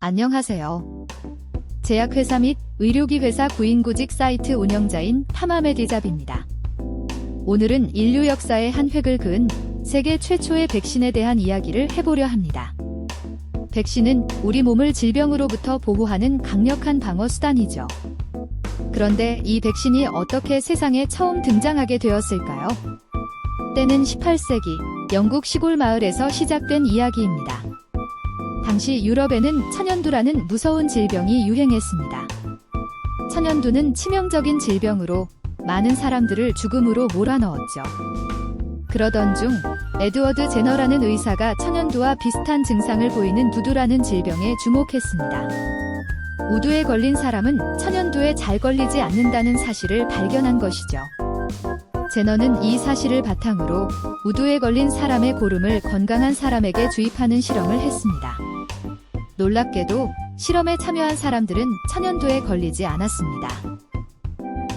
안녕하세요. 제약회사 및 의료기 회사 구인구직 사이트 운영자인 타마메디잡입니다. 오늘은 인류 역사의 한 획을 그은 세계 최초의 백신에 대한 이야기를 해보려 합니다. 백신은 우리 몸을 질병으로부터 보호하는 강력한 방어 수단이죠. 그런데 이 백신이 어떻게 세상에 처음 등장하게 되었을까요? 때는 18세기 영국 시골 마을에서 시작된 이야기입니다. 당시 유럽에는 천연두라는 무서운 질병이 유행했습니다. 천연두는 치명적인 질병으로 많은 사람들을 죽음으로 몰아넣었죠. 그러던 중 에드워드 제너라는 의사가 천연두와 비슷한 증상을 보이는 두두라는 질병에 주목했습니다. 우두에 걸린 사람은 천연두에 잘 걸리지 않는다는 사실을 발견한 것이죠. 제너는 이 사실을 바탕으로 우두에 걸린 사람의 고름을 건강한 사람에게 주입하는 실험을 했습니다. 놀랍게도 실험에 참여한 사람들은 천연두에 걸리지 않았습니다.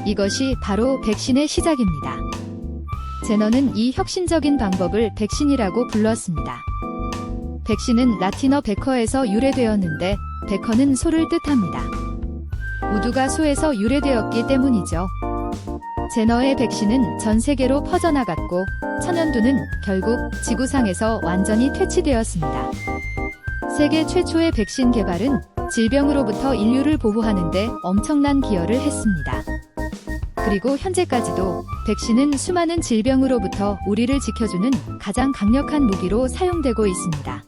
이것이 바로 백신의 시작입니다. 제너는 이 혁신적인 방법을 백신이라고 불렀습니다. 백신은 라틴어 베커에서 유래되었는데 베커는 소를 뜻합니다. 우두가 소에서 유래되었기 때문이죠. 제너의 백신은 전 세계로 퍼져나갔고 천연두는 결국 지구상에서 완전히 퇴치되었습니다. 세계 최초의 백신 개발은 질병으로부터 인류를 보호하는데 엄청난 기여를 했습니다. 그리고 현재까지도 백신은 수많은 질병으로부터 우리를 지켜주는 가장 강력한 무기로 사용되고 있습니다.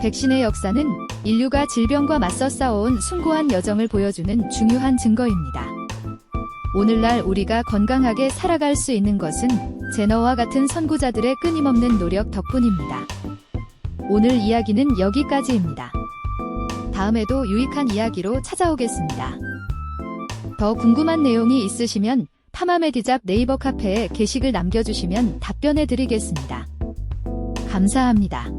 백신의 역사는 인류가 질병과 맞서 싸워온 숭고한 여정을 보여주는 중요한 증거입니다. 오늘날 우리가 건강하게 살아갈 수 있는 것은 제너와 같은 선구자들의 끊임없는 노력 덕분입니다. 오늘 이야기는 여기까지입니다. 다음에도 유익한 이야기로 찾아오겠습니다. 더 궁금한 내용이 있으시면 파마메디잡 네이버 카페에 게시글 남겨주시면 답변해 드리겠습니다. 감사합니다.